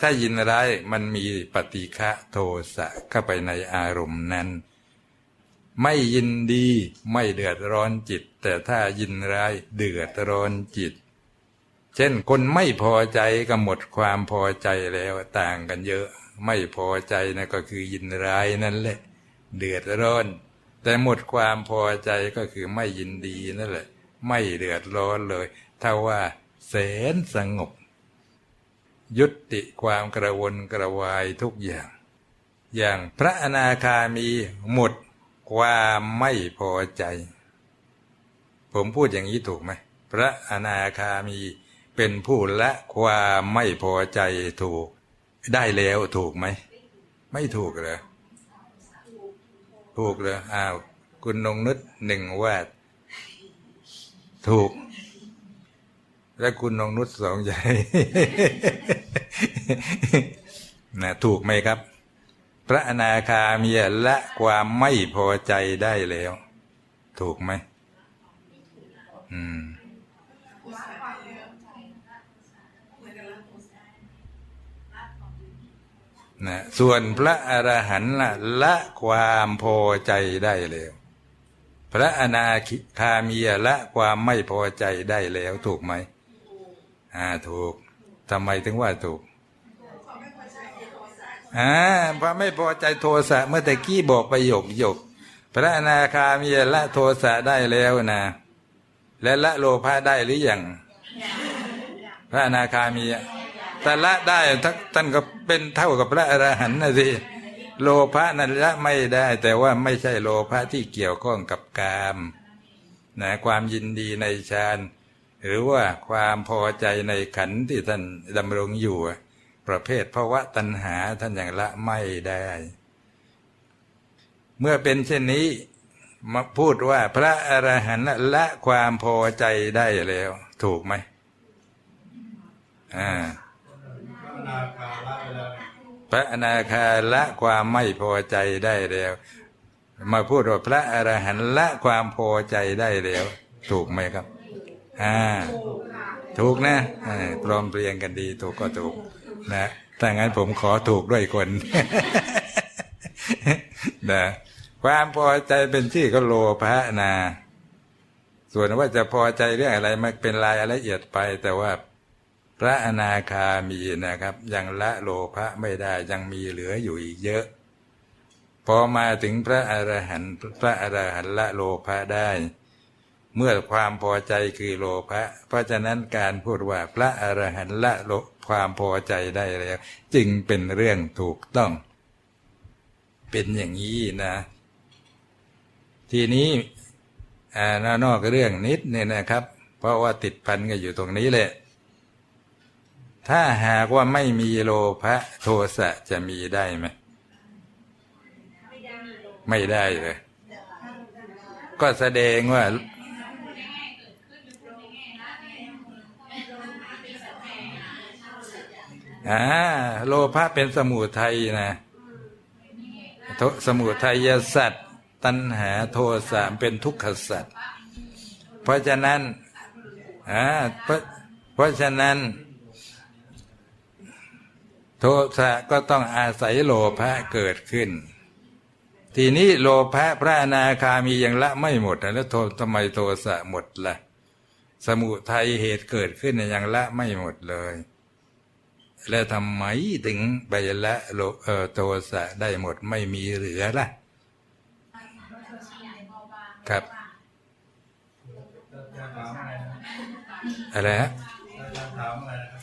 ถ้ายินร้ายมันมีปฏิฆะโทสะเข้าไปในอารมณ์นั้น ไม่ยินดีไม่เดือดร้อนจิต แต่ถ้ายินร้ายเดือดร้อนจิต เช่นคนไม่พอใจก็หมดความพอใจแล้วต่างกันเยอะ ไม่พอใจนะก็คือยินร้ายนั่นแหละ เดือดร้อน แต่หมดความพอใจก็คือไม่ยินดีนั่นแหละ ไม่เดือดร้อนเลยถ้าว่าแสนสงบ ยุติความกระวนกระวายทุกอย่าง อย่างพระอนาคามีหมดความไม่พอใจ ผมพูดอย่างนี้ถูกไหม พระอนาคามีเป็นผู้ละความไม่พอใจถูก ได้แล้วถูกไหม ไม่ถูกเหรอ ถูกเลยอ้าว คุณนงนุษหนึ่งวาดถูก และคุณนงนุษสองใหญ่นะถูกไหมครับ พระอนาคามีละความไม่พอใจได้แล้ว ถูกไหมอืมนะส่วนพระอรหันต์ละละความพอใจได้แล้ว พระอนาคามีละความไม่พอใจได้แล้วถูกไหม อ่าถูกทำไมถึงว่าถูกอ่าพระไม่พอใจโทสะเมื่อตะกี้บอกประโยคหยก พระอนาคามีละโทสะได้แล้วนะ และละโลภะได้หรือยังพระอนาคามีแต่ละได้ท่านก็เป็นเท่ากับพระอรหันต์นะสิโลภะนั้นละไม่ได้ แต่ว่าไม่ใช่โลภะที่เกี่ยวข้องกับกามนะความยินดีในฌาน หรือว่าความพอใจในขันที่ท่านดำรงอยู่ ประเภทภาวะตัณหาท่านอย่างละไม่ได้ เมื่อเป็นเช่นนี้มาพูดว่าพระอรหันต์ละความพอใจได้แล้ว ถูกไหมอ่าพระอนาคาละความไม่พอใจได้แล้ว มาพูดว่าพระอรหันต์ละความพอใจได้แล้ว ถูกไหมครับ อ่าถูกนะอ่าปลอมเปลี่ยนกันดี ถูกก็ถูกนะถ้างั้นผมขอถูกด้วยคนนะความพอใจเป็นชื่อก็โลภะนะส่วนว่าจะพอใจเรื่องอะไรมันเป็นรายละเอียดไป แต่ว่าพระอนาคามีนะครับ ยังละโลภะไม่ได้ยังมีเหลืออยู่อีกเยอะ พอมาถึงพระอรหันต์พระอรหันต์ละโลภะได้ เมื่อความพอใจคือโลภะเพราะฉะนั้นการพูดว่าพระอรหันต์ละโลความพอใจได้แล้ว จึงเป็นเรื่องถูกต้อง เป็นอย่างนี้นะ ทีนี้อ่านอกเรื่องนิดเนี่ยนะครับ เพราะว่าติดพันกันอยู่ตรงนี้แหละ ถ้าหากว่าไม่มีโลภะโทสะจะมีได้ไหมไม่ได้เลย ก็แสดงว่า อ่าโลภะเป็นสมุทัยนะสมุทัยสัตว์ตัณหาโทสะเป็นทุกขสัตว์เพราะฉะนั้นอ่าเพราะเพราะฉะนั้น โทสะก็ต้องอาศัยโลภะเกิดขึ้น ทีนี้โลภะพระอนาคามียังละไม่หมดนะแล้วโททำไมโทสะหมดละ่ะ สมุทัยเหตุเกิดขึ้นยังละไม่หมดเลย แล้วทำไมถึงไปละโทสะได้หมดไม่มีเหลือละ่ะ ครับ อะไรฮะจะถามอะไรนะครับ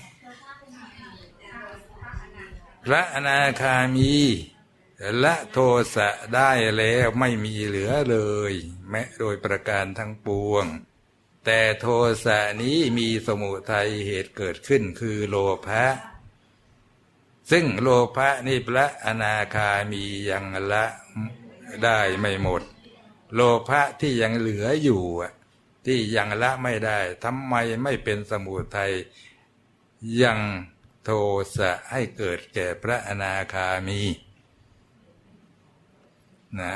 พระอนาคามีละโทสะได้แล้วไม่มีเหลือเลย แม้โดยประการทั้งปวง แต่โทสะนี้มีสมุทัยเหตุเกิดขึ้นคือโลภะ ซึ่งโลภะนี่พระอนาคามียังละได้ไม่หมด โลภะที่ยังเหลืออยู่ที่ยังละไม่ได้ทำไมไม่เป็นสมุทัยยังโทสะให้เกิดแก่พระอนาคามีนะ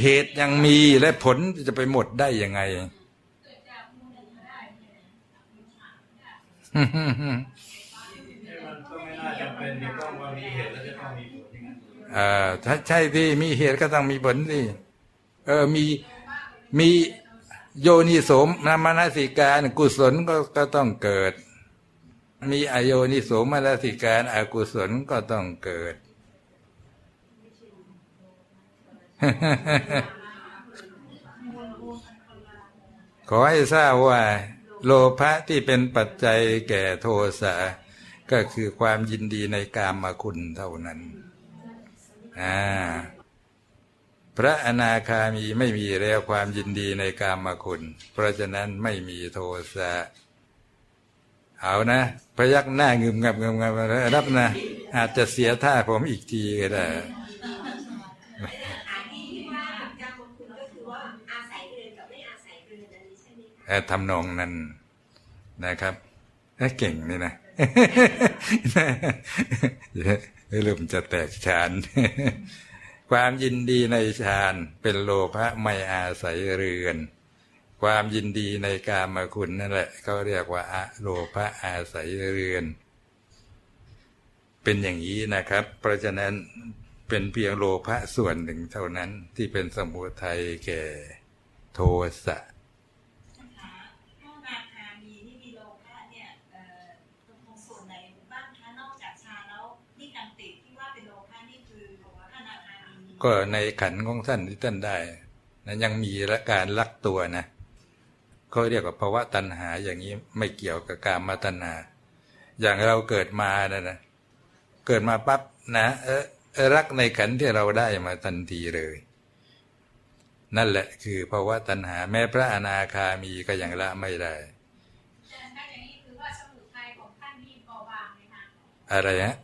เหตุยังมีและผลจะไปหมดได้ยังไง นี่มันก็ไม่น่า น่า จะเป็นจะต้องว่ามีเหตุแล้วจะต้องมีผลอย่างนั้นเออถ้าใช่ที่มีเหตุก็ต้องมีผลสิเออมีมีโยนิโสมนามนสิการกุศลก็ก็ต้องเกิด มีอโยนิโสมนสิการอกุศลก็ต้องเกิดขอให้ทราบว่า โลภะที่เป็นปัจจัยแก่โทสะ ก็คือความยินดีในกามมาคุณเท่านั้นอ่าพระอนาคามีไม่มีแล้วความยินดีในกามมาคุณ เพราะฉะนั้นไม่มีโทสะเอานะ พยักหน้างึมงับงึมงับรับนะ อาจจะเสียท่าผมอีกทีก็ได้อาที่ที่ว่าการลงทุนก็คือว่าอาศัยเรือนกับไม่อาศัยเรือนอันนี้ใช่ไหมคะเอ่อทำนองนั้นนะครับ เอ้ยเก่งนี่นะเริ่มจะแตกฉานความยินดีในฌานเป็นโลภะไม่อาศัยเรือน ความยินดีในกามคุณนั่นแหละเขาเรียกว่าอะโลภะอาศัยเรือน เป็นอย่างนี้นะครับ เพราะฉะนั้นเป็นเพียงโลภะส่วนหนึ่งเท่านั้นที่เป็นสมุทัยแก่โทสะพวกนาคามีที่มีโลภะเนี่ยเอ่อตรงส่วนไหนบ้างคะนอกจากชาแล้วนี่กันติที่ว่าเป็นโลภะนี่คือพระนาคามี ก็ในขันของท่านที่ท่านได้นะยังมีละการลักตัวนะเขาเรียกว่าภาวะตัณหาอย่างนี้ไม่เกี่ยวกับการมาตัณหา อย่างเราเกิดมานะนะเกิดมาปั๊บนะเออเออรักในขันที่เราได้มาทันทีเลย นั่นแหละคือภาวะตัณหา แม้พระอนาคามีก็ยังละไม่ได้ถ้าอย่างนี้คือว่าสมุทัยของท่านนี่เบาบางเลยนะอะไรฮะ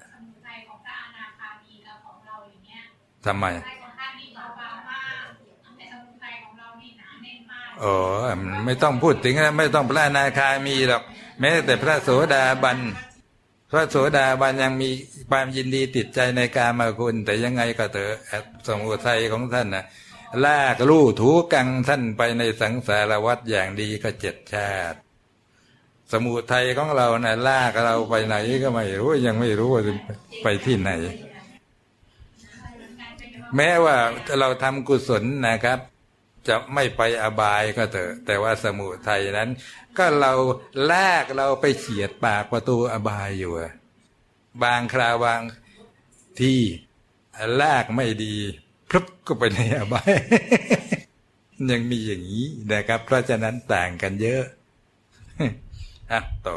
ทำไมสมุทัยของท่านนี่เบาบางมากแต่สมุทัยของเรานี่หนาแน่นมากอ๋อไม่ต้องพูดถึงนะไม่ต้องพระอนาคามีหรอกแม้แต่พระโสดาบัน พระโสดาบันยังมีความยินดีติดใจในการมาคุณ แต่ยังไงก็เถอะสมุทัยของท่านนะลากลู่ถูกังท่านไปในสังสารวัฏอย่างดีก็เจ็ดชาติ สมุทัยของเรานะ่ะลากเราไปไหนก็ไม่รู้ยังไม่รู้ว่าจะไปที่ไหน แม้ว่าเราทำกุศลนะครับ จะไม่ไปอบายก็เถอะแต่ว่าสมุทัยนั้น ก็เราแลกเราไปเฉียดปากประตูอบายอยู่ บางคราวบางที่แลกไม่ดีพรึบก็ไปในอบาย ยังมีอย่างนี้นะครับ เพราะฉะนั้นต่างกันเยอะอะต่อ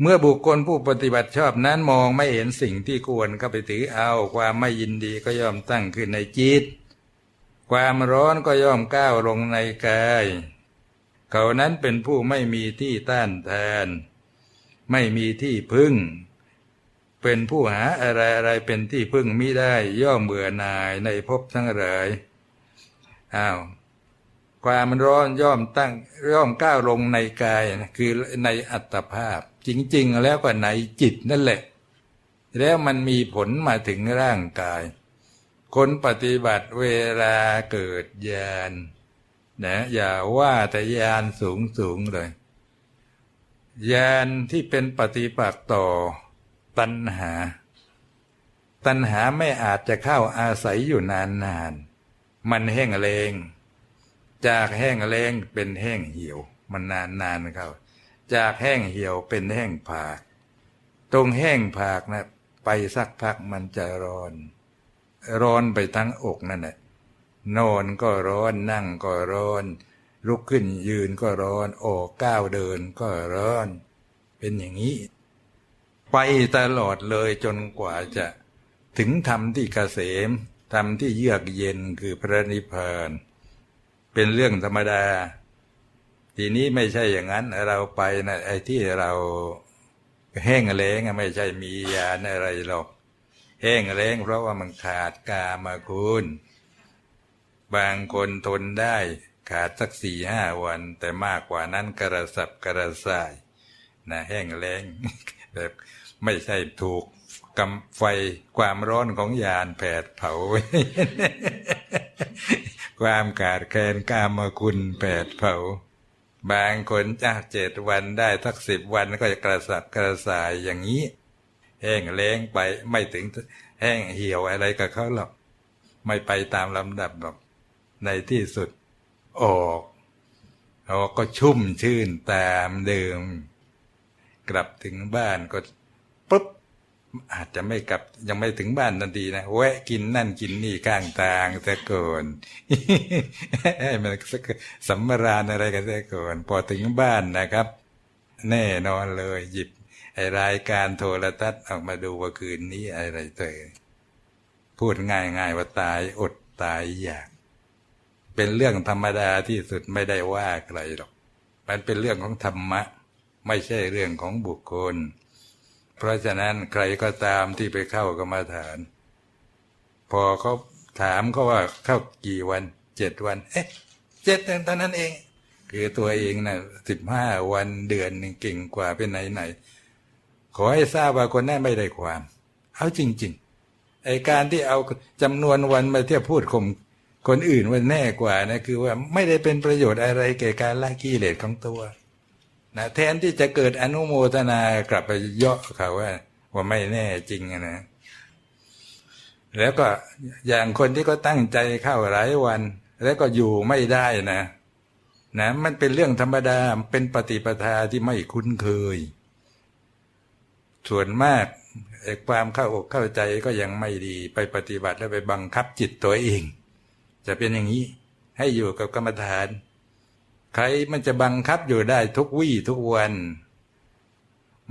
เมื่อบุคคลผู้ปฏิบัติชอบนั้นมองไม่เห็นสิ่งที่ควรก็ไปถือเอาความไม่ยินดีก็ย่อมตั้งขึ้นในจิต ความร้อนก็ย่อมก้าวลงในกาย เขานั้นเป็นผู้ไม่มีที่ต้านทาน ไม่มีที่พึ่ง เป็นผู้หาอะไรอะไรเป็นที่พึ่งมิได้ย่อมเบื่อหน่ายในภพทั้งหลายอ้าวความร้อนย่อมตั้งย่อมก้าวลงในกายคือในอัตภาพ จริง ๆ แล้วก็ในจิตนั่นแหละ แล้วมันมีผลมาถึงร่างกาย คนปฏิบัติเวลาเกิดญาณนะอย่าว่าแต่ญาณสูงสูงเลยญาณที่เป็นปฏิปักษ์ต่อตัณหา ตัณหาไม่อาจจะเข้าอาศัยอยู่นานๆมันแห้งแรงจากแห้งแรงเป็นแห้งเหี่ยว มันนานนานเข้า จากแห้งเหี่ยวเป็นแห้งผาก ตรงแห้งผากนะไปสักพักมันจะร้อน ร้อนไปทั้งอกนั่นแหละนอนก็ร้อนนั่งก็ร้อน ลุกขึ้นยืนก็ร้อนออกก้าวเดินก็ร้อน เป็นอย่างนี้ ไปตลอดเลยจนกว่าจะถึงธรรมที่เกษมธรรมที่เยือกเย็นคือพระนิพพาน เป็นเรื่องธรรมดา ทีนี้ไม่ใช่อย่างนั้น เราไปนะไอ้ที่เราแห้งแล้งไม่ใช่มียาอะไรหรอก แห้งแล้งเพราะว่ามันขาดกามาคุณ บางคนทนได้ขาดสักสี่ห้าวัน แต่มากกว่านั้นกระสับกระส่ายนะแห้งแล้งแบบไม่ใช่ถูกกำไฟความร้อนของยานแผดเผา ความขาดแคลนกามาคุณแผดเผา บางคนจ้าเจ็ดวันได้สักสิบวันก็จะกระสับกระส่ายอย่างนี้ แห้งแล้งไปไม่ถึงแห้งเหี่ยวอะไรกับเขาหรอก ไม่ไปตามลำดับหรอก ในที่สุด ออกออกก็ชุ่มชื่นตามเดิม กลับถึงบ้านก็ อาจจะไม่กลับยังไม่ถึงบ้านทันทีนะแวะกินนั่นกินนี่ข้างทางแต่ก่อนมันสักสัมราญอะไรกันแต่ก่อนพอถึงบ้านนะครับ แน่นอนเลยหยิบไอรายการโทรทัศน์ออกมาดูว่าคืนนี้อะไรเตยพูดง่ายๆว่าตายอดตายอยาก เป็นเรื่องธรรมดาที่สุดไม่ได้ว่าใครหรอก มันเป็นเรื่องของธรรมะ ไม่ใช่เรื่องของบุคคล เพราะฉะนั้นใครก็ตามที่ไปเข้ากรรมาฐาน พอเขาถามเขาว่าเข้ากี่วันเจ็ดวัน เอ๊ะเจ็ดเดือนเท่านั้นเอง คือตัวเองนะ่ะสิบห้าวันเดือนหนึ่งเก่งกว่าเป็นไหนไหนขอให้ทราบว่าคนนั้นไม่ได้ความ เอาจริง ๆ ไอการที่เอาจำนวนวันมาเทียบพูดข่มคนอื่นว่าแน่กว่านะคือว่าไม่ได้เป็นประโยชน์อะไรแก่การละกิเลสของตัว นะแทนที่จะเกิดอนุโมทนากลับไปเยาะเขาว่า ว่าไม่แน่จริงอะนะ แล้วก็อย่างคนที่ก็ตั้งใจเข้าหลายวัน แล้วก็อยู่ไม่ได้นะนะมันเป็นเรื่องธรรมดาเป็นปฏิปทาที่ไม่คุ้นเคย ส่วนมากไอ้ความเข้าอกเข้าใจก็ยังไม่ดีไปปฏิบัติแล้วไปบังคับจิตตัวเอง จะเป็นอย่างนี้ให้อยู่กับกรรมฐาน ใครมันจะบังคับอยู่ได้ทุกวี่ทุกวัน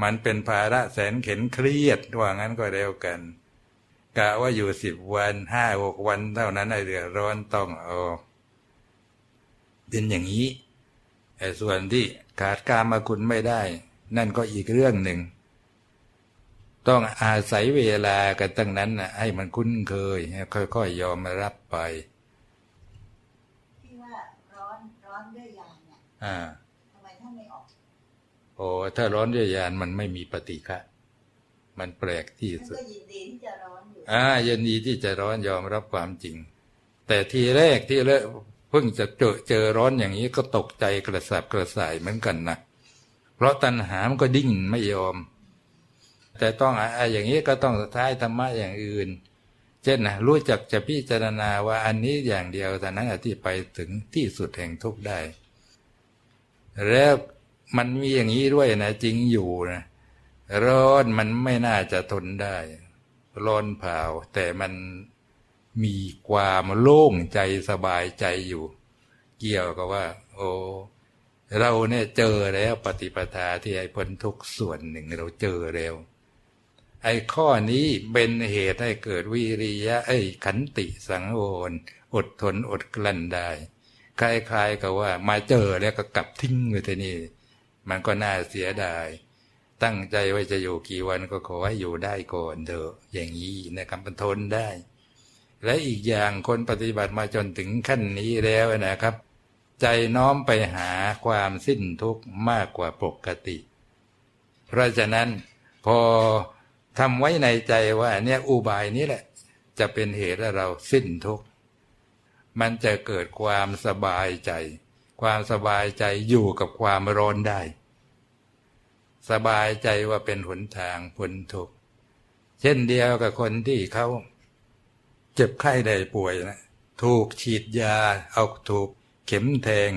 มันเป็นภาระแสนเข็นเครียดว่างั้นก็เร็วกันกะว่าอยู่สิบวันห้าหกวันเท่านั้นไอ้เดือดร้อนต้องเอาเป็นอย่างนี้ไอ้ส่วนที่ขาดการมาคุณไม่ได้ นั่นก็อีกเรื่องหนึ่ง ต้องอาศัยเวลากันตั้งนั้นนะให้มันคุ้นเคยค่อยๆยอมรับไป ที่ว่าร้อนร้อนด้วยยางเนี่ย อ่าทำไมท่านไม่ออก โอ้ถ้าร้อนด้วยยานมันไม่มีปฏิฆะมันแปลกที่ท่านสุดก็ยินดีที่จะร้อนอยู่อ่ายินดีที่จะร้อนยอมรับความจริง แต่ทีแรกที่เริ่มเพิ่งจะเจอเจอร้อนอย่างนี้ก็ตกใจกระสับกระส่ายเหมือนกันนะเพราะตัณหามันก็ดิ้นไม่ยอม แต่ต้องอ่าอย่างนี้ก็ต้องท้ายธรรมะอย่างอื่น เช่นนะรู้จักจะพิจารณาว่าอันนี้อย่างเดียวแต่นั้นที่ไปถึงที่สุดแห่งทุกข์ได้ แล้วมันมีอย่างนี้ด้วยนะจริงอยู่นะร้อนมันไม่น่าจะทนได้ ร้อนเผาแต่มันมีความโล่งใจสบายใจอยู่ เกี่ยวกับว่า โอ้เราเนี่ยเจอแล้วปฏิปทาที่ไอ้พ้นทุกส่วนหนึ่งเราเจอแล้ว ไอ้ข้อนี้เป็นเหตุให้เกิดวิริยะไอ้ขันติสังโวรอดทนอดกลั้นได้ คล้ายๆกับว่ามาเจอแล้วก็กลับทิ้งไปทีนี่มันก็น่าเสียดาย ตั้งใจว่าจะอยู่กี่วันก็ขอให้อยู่ได้ก่อนเถอะอย่างนี้นะครับมันทนได้ และอีกอย่างคนปฏิบัติมาจนถึงขั้นนี้แล้วนะครับ ใจน้อมไปหาความสิ้นทุกข์มากกว่าปกติ เพราะฉะนั้นพอทำไว้ในใจว่าเนี่ยอุบายนี้แหละ จะเป็นเหตุให้เราสิ้นทุกข์ มันจะเกิดความสบายใจ ความสบายใจอยู่กับความร้อนได้ สบายใจว่าเป็นหนทางพ้นทุกข์เช่นเดียวกับคนที่เขาเจ็บไข้ได้ป่วยนะถูกฉีดยา เอาถูกเข็มแทง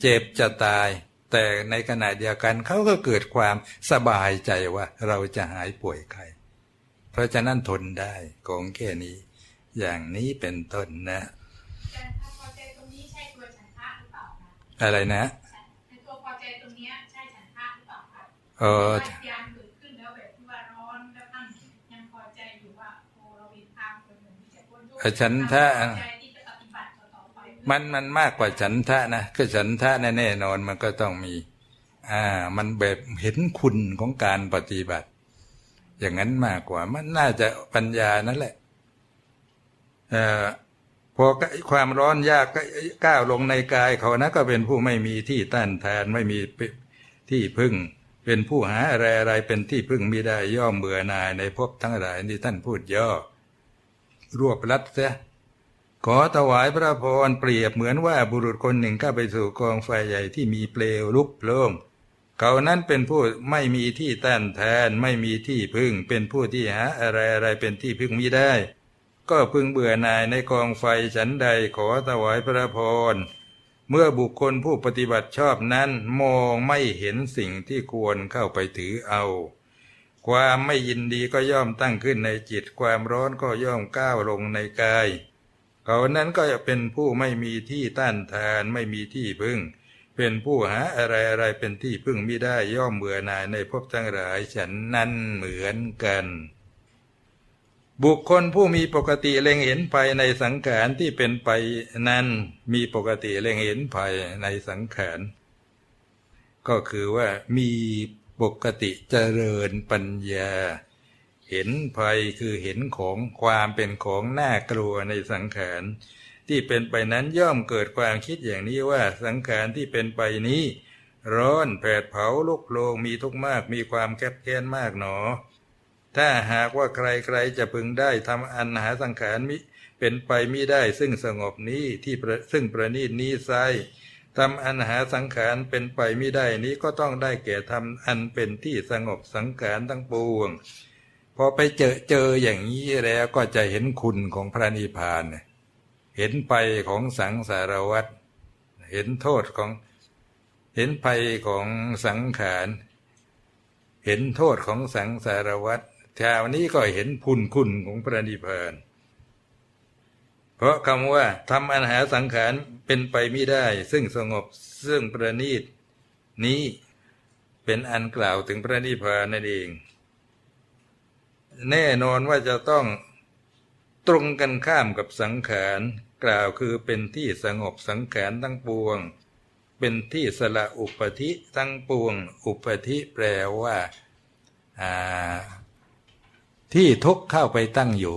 เจ็บจะตาย แต่ในขณะเดียวกันเขาก็เกิดความสบายใจว่าเราจะหายป่วยไข้เพราะฉะนั้นทนได้ของแค่นี้ อย่างนี้เป็นต้นนะ อะไรนะในตัวพอใจตรงเนี้ยใช่ฉันทะหรือเปล่าคะเออว่ายามเกิดขึ้นแล้วแบบที่ว่าร้อนแล้วท่านยังพอใจอยู่ว่าโอ้เราเป็นทางคนหนึ่งที่จะพ้นทุกข์เออฉันทะพอใจที่จะปฏิบัติต่อๆไปมันมันมากกว่าฉันทะนะก็ฉันทะแน่แน่นอนมันก็ต้องมี อ่า มันแบบเห็นคุณของการปฏิบัติ อย่างนั้นมากกว่า มันน่าจะปัญญานั่นแหละ เอ่อ พอความร้อนยากก้าวลงในกายเขานะก็เป็นผู้ไม่มีที่ต้านทานไม่มีที่พึ่ง เป็นผู้หาอะไรอะไรเป็นที่พึ่งไม่ได้ย่อมเบื่อนายในภพทั้งหลายที่ท่านพูดย่อ รวบรัดเสียขอถวายพระพรเปรียบเหมือนว่าบุรุษคนหนึ่งเข้าไปสู่กองไฟใหญ่ที่มีเปลวลุกโล่งเขานั้นเป็นผู้ไม่มีที่ต้านทานไม่มีที่พึ่ง เป็นผู้ที่หาอะไรอะไรเป็นที่พึ่งมิได้ ก็พึงเบื่อหน่ายในกองไฟฉันใดขอถวายพระพร เมื่อบุคคลผู้ปฏิบัติชอบนั้นมองไม่เห็นสิ่งที่ควรเข้าไปถือเอา ความไม่ยินดีก็ย่อมตั้งขึ้นในจิต ความร้อนก็ย่อมก้าวลงในกาย เขานั้นก็จะเป็นผู้ไม่มีที่ต้านทานไม่มีที่พึ่ง เป็นผู้หาอะไรอะไรเป็นที่พึ่งไมิได้ย่อมเบื่อหน่ายในภพทั้งหลายฉันนั้นเหมือนกัน บุคคลผู้มีปกติเล็งเห็นภัยในสังขารที่เป็นไปนั้นมีปกติเล็งเห็นภัยในสังขารก็คือว่ามีปกติเจริญปัญญา เห็นภัยคือเห็นของความเป็นของน่ากลัวในสังขารที่เป็นไปนั้นย่อมเกิดความคิดอย่างนี้ว่าสังขารที่เป็นไปนี้ ร้อนแผดเผาลุกโลงมีทุกข์มากมีความแคบแค้นมากหนอ ถ้าหากว่าใครๆจะพึงได้ทำอันหาสังขารมิเป็นไปมิได้ซึ่งสงบนี้ที่ซึ่งประณีตนี้ไซทำอันหาสังขารเป็นไปมิได้นี้ก็ต้องได้แก่ทำอันเป็นที่สงบสังขารทั้งปวงพอไปเจอเจออย่างนี้แล้วก็จะเห็นคุณของพระนิพพานเนี่ยเห็นไปของสังสารวัฏเห็นโทษของเห็นภัยของสังขาร เห็นโทษของสังสารวัฏ แถวนี้ก็เห็นพุนคุณของพระนิพพานเพราะคำว่าทำอันหาสังขารเป็นไปไม่ได้ ซึ่งสงบซึ่งประณีตนี้เป็นอันกล่าวถึงพระนิพพานนั่นเอง แน่นอนว่าจะต้องตรงกันข้ามกับสังขารกล่าวคือเป็นที่สงบสังขารทั้งปวง เป็นที่สละอุปธิทั้งปวง อุปธิแปลว่าอ่า ที่ทุกข์เข้าไปตั้งอยู่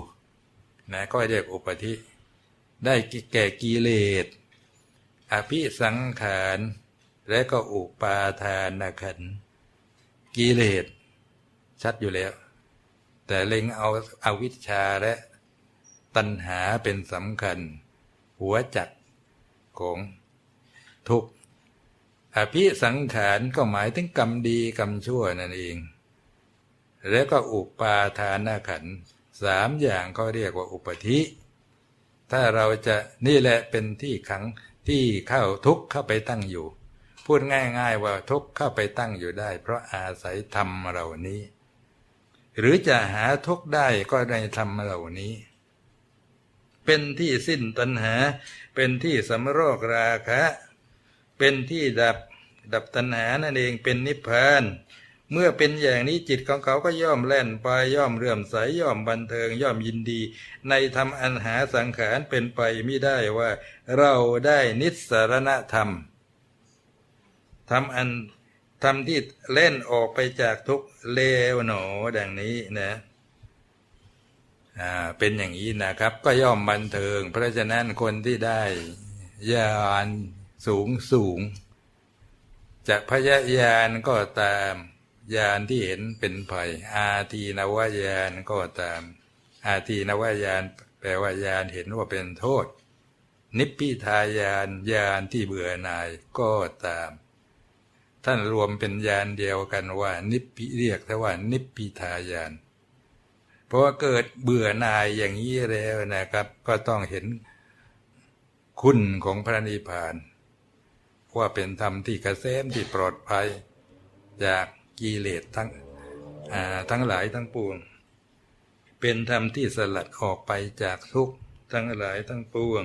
นะก็เรียกอุปธิ ได้แก่กิเลส อภิสังขาร และก็อุปาทานขันกิเลส ชัดอยู่แล้ว แต่เล็งเอาอาวิชชาและตัณหาเป็นสำคัญ หัวจักของทุกข์อภิสังขารก็หมายถึงกรรมดีกรรมชั่วนั่นเอง แล้วก็อุปาทานขันสามอย่างก็เรียกว่าอุปธิ ถ้าเราจะนี่แหละเป็นที่ขังที่เข้าทุกข์เข้าไปตั้งอยู่ พูดง่ายๆว่าทุกข์เข้าไปตั้งอยู่ได้ เพราะอาศัยธรรมเหล่านี้ หรือจะหาทุกข์ได้ก็ในธรรมเหล่านี้ เป็นที่สิ้นตัณหา เป็นที่สำโรอกราคะ เป็นที่ดับดับตัณหานั่นเองเป็นนิพพานเเมื่อเป็นอย่างนี้จิตของเขาก็ย่อมแล่นไปย่อมเรื่อมใสย่อมบันเทิงย่อมยินดี ในธรรมอันหาสังขารเป็นไปไม่ได้ว่า เราได้นิสรณธรรมทำอันทำที่เล่นออกไปจากทุกเลวหนอดังนี้นะอ่าเป็นอย่างนี้นะครับ ก็ย่อมบันเทิง เพราะฉะนั้นคนที่ได้ญาณสูงสูงจากพยญาณก็ตาม ญาณที่เห็นเป็นภัย อาทีนวญาณก็ตาม อาทีนวญาณแปลว่าญาณเห็นว่าเป็นโทษ นิพพิทายานญาณที่เบื่อหน่ายก็ตาม ท่านรวมเป็นญาณเดียวกันว่า นิพพิเรียกแต่ว่า นิพพิทายาน เพราะว่าเกิดเบื่อหน่ายอย่างนี้แล้วนะครับ ก็ต้องเห็นคุณของพระนิพพานว่าเป็นธรรมที่เกษมที่ปลอดภัย จาก กิเลสทั้งทั้งหลายทั้งปวง เป็นธรรมที่สลัดออกไปจากทุกทั้งหลายทั้งปวง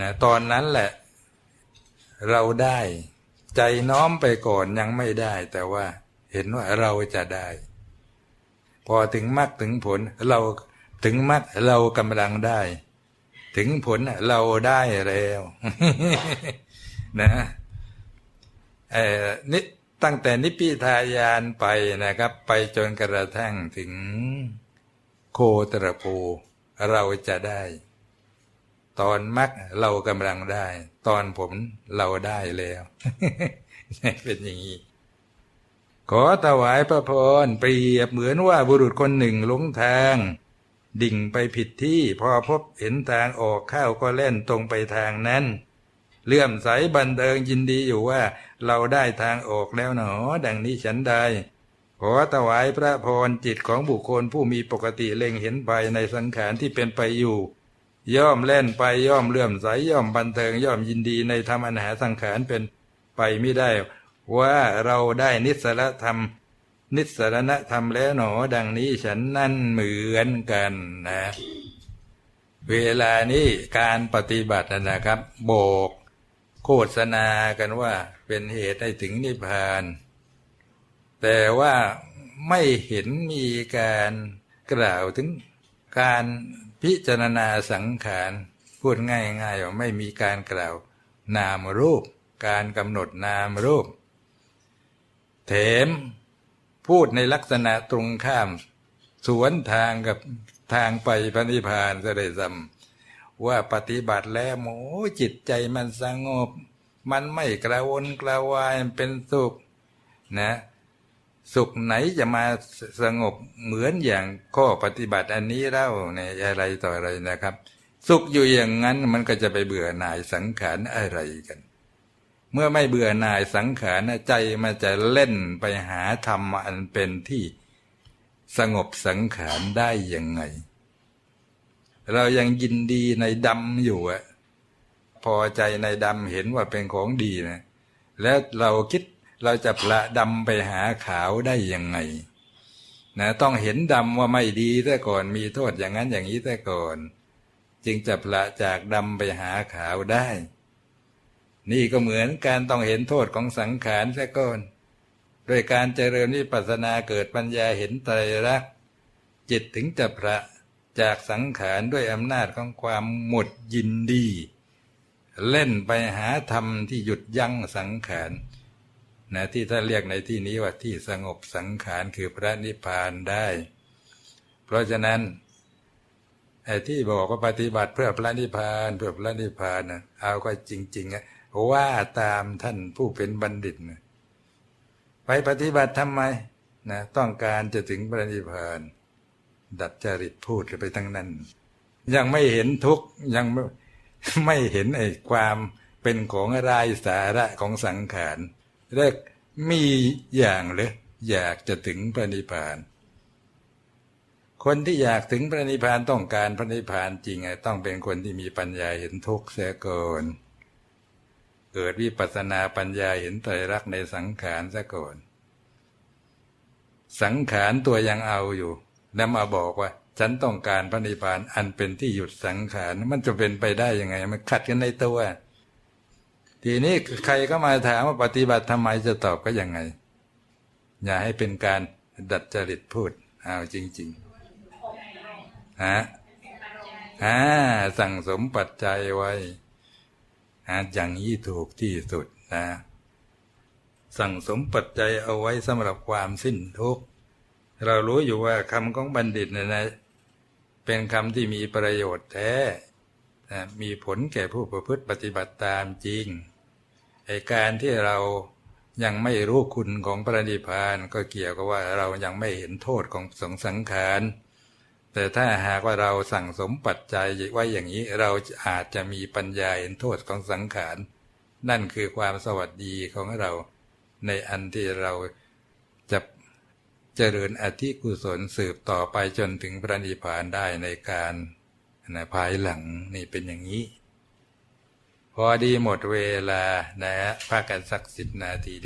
นะตอนนั้นแหละเราได้ใจน้อมไปก่อนยังไม่ได้ แต่ว่าเห็นว่าเราจะได้ พอถึงมรรคถึงผลเราถึงมรรคเรากำลังได้ ถึงผลเราได้แล้ว นะเออนิ ตั้งแต่นิพพิทายานไปนะครับ ไปจนกระทั่งถึงโคตรภูเราจะได้ ตอนมักเรากำลังได้ ตอนผมเราได้แล้วเป็นอย่างนี้ขอถวายพระพรเปรียบเหมือนว่าบุรุษคนหนึ่งหลงทาง ดิ่งไปผิดที่พอพบเห็นทางออกเข้าก็เล่นตรงไปทางนั้น เลื่อมใสบันเทิงยินดีอยู่ว่า เราได้ทางออกแล้วหนอ ดังนี้ฉันใดขอถวายพระพรจิตของบุคคลผู้มีปกติเล็งเห็นไปในสังขารที่เป็นไปอยู่ ย่อมเล่นไปย่อมเลื่อมใสย่อมบันเทิงย่อมยินดีในธรรมอันหาสังขารเป็นไปไม่ได้ ว่าเราได้นิสระธรรม นิสรณธรรมแล้วหนอ ดังนี้ฉันนั่นเหมือนกันนะ เวลานี้การปฏิบัตินะครับ โบก โฆษณากันว่าเป็นเหตุให้ถึงนิพพาน แต่ว่าไม่เห็นมีการกล่าวถึงการพิจารณาสังขารพูดง่ายๆว่าไม่มีการกล่าวนามรูป การกำหนดนามรูป เถมพูดในลักษณะตรงข้าม สวนทางกับทางไปพระนิพพานจะได้ซ้ำ ว่าปฏิบัติแล้วโมจิตใจมันสงบ มันไม่กระวนกระวายเป็นสุขนะ สุขไหนจะมาสงบเหมือนอย่างข้อปฏิบัติอันนี้เล่าในอะไรต่ออะไรนะครับ สุขอยู่อย่างนั้นมันก็จะไปเบื่อหน่ายสังขารอะไรกัน เมื่อไม่เบื่อหน่ายสังขารใจมันจะเล่นไปหาธรรมอันเป็นที่สงบสังขารได้ยังไง เรายังยินดีในดำอยู่อะพอใจในดำเห็นว่าเป็นของดีนะแล้วเราคิดเราจะพละดำไปหาขาวได้ยังไงนะต้องเห็นดำว่าไม่ดีแต่ก่อนมีโทษอย่างนั้นอย่างนี้แต่ก่อน จึงจะพละจากดำไปหาขาวได้ นี่ก็เหมือนการต้องเห็นโทษของสังขารซะก่อนโดยการเจริญวิปัสสนาเกิดปัญญาเห็นไตรลักษณ์จิตถึงจะพระ จากสังขารด้วยอำนาจของความหมดยินดี เล่นไปหาธรรมที่หยุดยั้งสังขารนะที่ท่านเรียกในที่นี้ว่าที่สงบสังขารคือพระนิพพานได้ เพราะฉะนั้นไอ้ที่บอกว่าปฏิบัติเพื่อพระนิพพานเพื่อพระนิพพานนะเอาก็จริงๆอะว่าตามท่านผู้เป็นบัณฑิตนะไปปฏิบัติทำไมนะต้องการจะถึงพระนิพพาน ดัดจริตพูดไปทั้งนั้น ยังไม่เห็นทุกยังไม่ไม่เห็นไอ้ความเป็นของรายสาระของสังขารแรกมีอย่างเลยอยากจะถึงพระนิพพาน คนที่อยากถึงพระนิพพานต้องการพระนิพพานจริงไงต้องเป็นคนที่มีปัญญาเห็นทุกข์เสียก่อนเกิดวิปัสสนาปัญญาเห็นไตรลักษณ์ในสังขารซะก่อน สังขารตัวยังเอาอยู่ แล้วมาบอกว่า ฉันต้องการพระนิพพานอันเป็นที่หยุดสังขารมันจะเป็นไปได้ยังไง มันขัดกันในตัว ทีนี้ใครก็มาถามว่าปฏิบัติทำไมจะตอบก็ยังไง อย่าให้เป็นการดัดจริตพูดเอาจริงๆฮะอ่าสั่งสมปัจจัยไว้อ่าอย่างนี้ถูกที่สุดนะ สั่งสมปัจจัยเอาไว้สำหรับความสิ้นทุกข์ เรารู้อยู่ว่าคำของบัณฑิตเนี่ยนะเป็นคำที่มีประโยชน์แท้มีผลแก่ผู้ประพฤติปฏิบัติตามจริงไอการที่เรายังไม่รู้คุณของพระนิพพานก็เกี่ยวกับว่าเรายังไม่เห็นโทษของสงสังขาร แต่ถ้าหากว่าเราสั่งสมปัจจัยไว้อย่างนี้เราอาจจะมีปัญญาเห็นโทษของสังขาร นั่นคือความสวัสดีของเราในอันที่เรา เจริญอธิกุศลสืบต่อไปจนถึงพระนิพพานได้ในการนะภายหลังนี่เป็นอย่างนี้ พอดีหมดเวลานะฮะพักกันสักสิบนาที